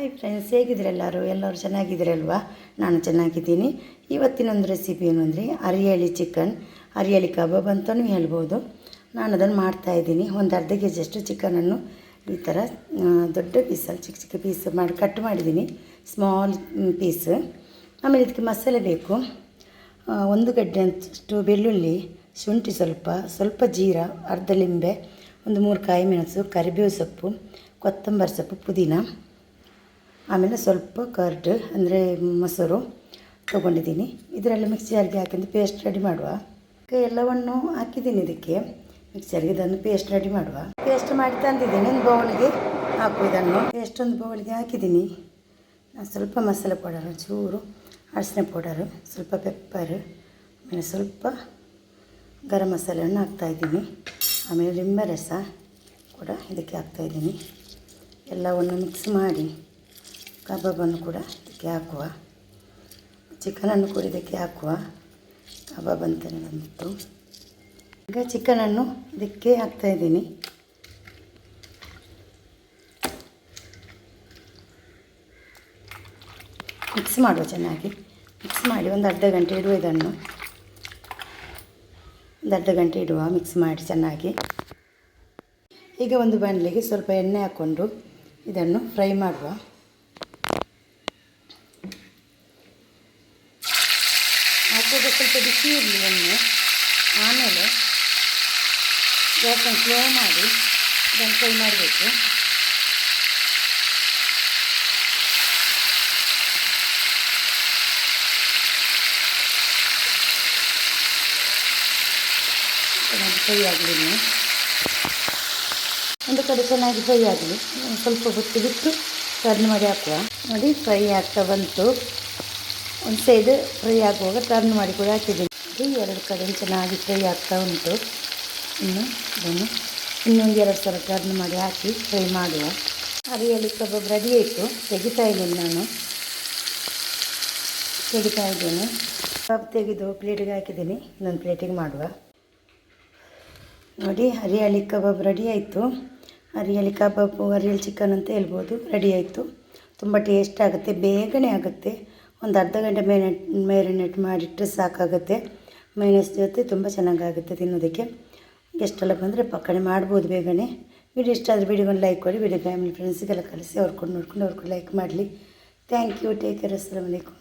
Hi friends ಹೇಗಿದ್ರೆಲ್ಲರೂ ಎಲ್ಲರೂ? ಚೆನ್ನಾಗಿದ್ದೀರಲ್ವಾ? ನಾನು ಚೆನ್ನಾಗಿದ್ದೀನಿ. ಇವತ್ತಿನೊಂದು ರೆಸಿಪಿ ಏನು ಅಂದರೆ ಅರಿಯಳಿ ಚಿಕನ್ ಅರಿಯಳಿ ಕಬಾಬ್ ಅಂತಲೂ ಹೇಳ್ಬೋದು. ನಾನು ಅದನ್ನು ಮಾಡ್ತಾಯಿದ್ದೀನಿ ಒಂದು ಅರ್ಧ ಕೆ ಜಿಯಷ್ಟು ಚಿಕನನ್ನು ಈ ಥರ ದೊಡ್ಡ ಪೀಸಲ್ಲಿ ಚಿಕ್ಕ ಚಿಕ್ಕ ಪೀಸ್ ಮಾಡಿ ಕಟ್ ಮಾಡಿದ್ದೀನಿ. ಸ್ಮಾಲ್ ಪೀಸ್ ಆಮೇಲೆ ಇದಕ್ಕೆ ಮಸಾಲೆ ಬೇಕು. ಒಂದು ಗಡ್ಡೆ ಅಂತಷ್ಟು ಬೆಳ್ಳುಳ್ಳಿ, ಶುಂಠಿ ಸ್ವಲ್ಪ ಸ್ವಲ್ಪ ಜೀರ, ಅರ್ಧ ಲಿಂಬೆ, ಒಂದು ಮೂರು ಕಾಯಿ ಮೆಣಸು, ಕರಿಬೇವು ಸೊಪ್ಪು, ಕೊತ್ತಂಬರಿ ಸೊಪ್ಪು, ಪುದೀನ. ಆಮೇಲೆ ಸ್ವಲ್ಪ ಕರ್ಡ್, ಅಂದರೆ ಮೊಸರು ತೊಗೊಂಡಿದ್ದೀನಿ. ಇದರಲ್ಲಿ ಮಿಕ್ಸಿ ಜಾರ್ಗೆ ಪೇಸ್ಟ್ ರೆಡಿ ಮಾಡುವ. ಎಲ್ಲವನ್ನು ಹಾಕಿದ್ದೀನಿ ಇದಕ್ಕೆ. ಮಿಕ್ಸರ್ಗೆ ಇದನ್ನು ಪೇಸ್ಟ್ ರೆಡಿ ಮಾಡುವ. ಪೇಸ್ಟ್ ಮಾಡಿ ತಂದಿದ್ದೀನಿ ಒಂದು ಬೌಲ್ಗೆ. ಹಾಕು ಇದನ್ನು. ಪೇಸ್ಟ್ ಒಂದು ಬೌಲ್ಗೆ ಹಾಕಿದ್ದೀನಿ. ಸ್ವಲ್ಪ ಮಸಾಲೆ ಪೌಡರ್ ಚೂರು ಅರಿಶಿನ ಪೌಡರು, ಸ್ವಲ್ಪ ಪೆಪ್ಪರ್ ಆಮೇಲೆ ಸ್ವಲ್ಪ ಗರಂ ಮಸಾಲೆಯನ್ನು ಹಾಕ್ತಾಯಿದ್ದೀನಿ ಆಮೇಲೆ ಲಿಂಬೆ ರಸ ಕೂಡ ಇದಕ್ಕೆ ಹಾಕ್ತಾಯಿದ್ದೀನಿ ಎಲ್ಲವನ್ನು ಮಿಕ್ಸ್ ಮಾಡಿ. ಕಬಾಬನ್ನು ಕೂಡ ಇದಕ್ಕೆ ಹಾಕುವ. ಚಿಕನನ್ನು ಕೂಡ ಇದಕ್ಕೆ ಹಾಕುವ. ಕಬಾಬ್ ಅಂತಲೇ ಬಂದಿತ್ತು. ಈಗ ಚಿಕನನ್ನು ಇದಕ್ಕೆ ಹಾಕ್ತಾಯಿದ್ದೀನಿ ಮಿಕ್ಸ್ ಮಾಡುವ ಚೆನ್ನಾಗಿ. ಮಿಕ್ಸ್ ಮಾಡಿ ಒಂದು ಅರ್ಧ ಗಂಟೆ ಇಡುವ ಇದನ್ನು. ಒಂದು ಅರ್ಧ ಗಂಟೆ ಇಡುವ ಮಿಕ್ಸ್ ಮಾಡಿ ಚೆನ್ನಾಗಿ. ಈಗ ಒಂದು ಬಾಣಲೆಗೆ ಸ್ವಲ್ಪ ಎಣ್ಣೆ ಹಾಕ್ಕೊಂಡು ಇದನ್ನು ಫ್ರೈ ಮಾಡುವ. ಹಾಕುವಾಗ ಸ್ವಲ್ಪ ಬಿಸಿ ಇರಲಿ ಎಣ್ಣೆ. ಆಮೇಲೆ ಗ್ಯಾಸನ್ನು ಸ್ಲೋ ಮಾಡಿ ಇದನ್ನು ಫ್ರೈ ಮಾಡಬೇಕು. ಫ್ರೈ ಆಗಲಿ ಒಂದು ಕಡೆ ಚೆನ್ನಾಗಿ ಫ್ರೈ ಆಗಲಿ. ಸ್ವಲ್ಪ ಹೊತ್ತು ಬಿಟ್ಟು ಟರ್ನ್ ಮಾಡಿ ಹಾಕುವ. ನೋಡಿ ಫ್ರೈ ಆಗ್ತಾ ಬಂತು. ಒಂದು ಸೈಡ್ ಫ್ರೈ ಆಗುವಾಗ ಟರ್ನ್ ಮಾಡಿ ಕೂಡ ಹಾಕಿದ್ದೀನಿ. ಇದು ಎರಡು ಕಡೆ ಚೆನ್ನಾಗಿ ಫ್ರೈ ಆಗ್ತಾ ಉಂಟು. ಇನ್ನು ಇದನ್ನು ಇನ್ನೊಂದು ಎರಡು ಸಲ ಟರ್ನ್ ಮಾಡಿ ಹಾಕಿ ಫ್ರೈ ಮಾಡುವ. ಅರಿಯಲ್ಲಿ ಕಬಾಬ್ ರೆಡಿ ಆಯಿತು. ತೆಗಿತಾ ಇದ್ದೀನಿ ನಾನು. ತೆಗಿತಾ ಇದ್ದೇನೆ. ಕಬಾಬ್ ತೆಗೆದು ಪ್ಲೇಟಿಗೆ ಹಾಕಿದ್ದೀನಿ. ಇನ್ನೊಂದು ಪ್ಲೇಟಿಗೆ ಮಾಡುವ. ನೋಡಿ ಹರಿಯಾಳಿ ಕಬಾಬ್ ರೆಡಿ ಆಯಿತು. ಹರಿಯಾಳಿ ಕಬಾಬು ಹರಿಯಾಳಿ ಚಿಕನ್ ಅಂತ ಹೇಳ್ಬೋದು. ರೆಡಿ ಆಯಿತು. ತುಂಬ ಟೇಸ್ಟ್ ಆಗುತ್ತೆ. ಬೇಗನೆ ಆಗುತ್ತೆ. ಒಂದು ಅರ್ಧ ಗಂಟೆ ಮೇರಿನೇಟ್ ಮ್ಯಾರಿನೇಟ್ ಮಾಡಿಟ್ಟರೆ ಸಾಕಾಗುತ್ತೆ. ಮೈನಸ್ ಜೊತೆ ತುಂಬ ಚೆನ್ನಾಗಾಗುತ್ತೆ ತಿನ್ನೋದಕ್ಕೆ. ಗೆಸ್ಟೆಲ್ಲ ಬಂದರೆ ಪಕ್ಕನೆ ಮಾಡ್ಬೋದು ಬೇಗನೆ. ವಿಡಿಯೋ ಇಷ್ಟ ಆದರೆ ವಿಡಿಯೋಗೊಂದು ಲೈಕ್ ಕೊಡಿ. ವಿಡಿಯೋ ಫ್ಯಾಮಿಲಿ ಫ್ರೆಂಡ್ಸಿಗೆಲ್ಲ ಕಳಿಸಿ. ಅವ್ರು ಕೊಂಡು ನೋಡ್ಕೊಂಡು, ಅವ್ರು ಲೈಕ್ ಮಾಡಲಿ. ಥ್ಯಾಂಕ್ ಯು ಟೇಕ್ ಕೇರ್ ಅಸ್ಸಲಾಮ್ ಅಲೈಕುಮ್